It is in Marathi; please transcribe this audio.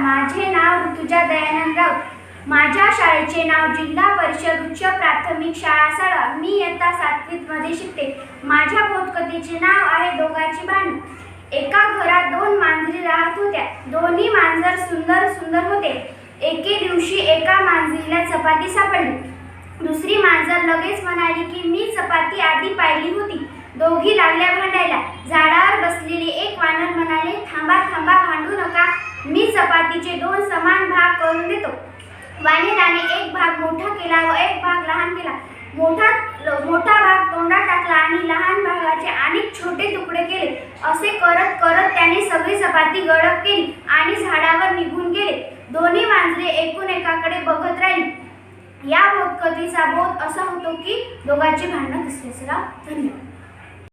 माझे नाव ऋतुजा दयानंद राऊत. माझ्या शाळेचे नाव जिल्हा परिषद उच्च प्राथमिक शाळा साळा मी इयत्ता सातवीत मध्ये शिकते. माझ्या बोधकथेचे नाव आहे दोघांची भांडी एका घरात दोन मांजरी राहत होत्या. दोन्ही मांजर सुंदर सुंदर होते. एके दिवशी एका मांजरीला चपाती सापडली. दुसरी मांजर लगेच म्हणाली की मी चपाती आधी पाहिली होती. दोघी लागल्या भांडायला. झाडावर बसलेले एक वानर म्हणाले थांबा थांबा भांडू मी चपातीचे दोन समान भाग करून देतो. वानेराने एक भाग मोठा केला व एक भाग लहान केला. मोठा मोठा भाग तोंडात टाकला आणि लहान भागाचे अनेक छोटे तुकडे केले. असे करत करत त्याने सगळी चपाती गडप केली आणि झाडावर निघून गेले. दोन्ही मांजरे एकूण एकाकडे बघत राहिली. या बोधकथेचा बोध असा होतो की दोघांची भांडणं दुसऱ्याचं धन्यवाद.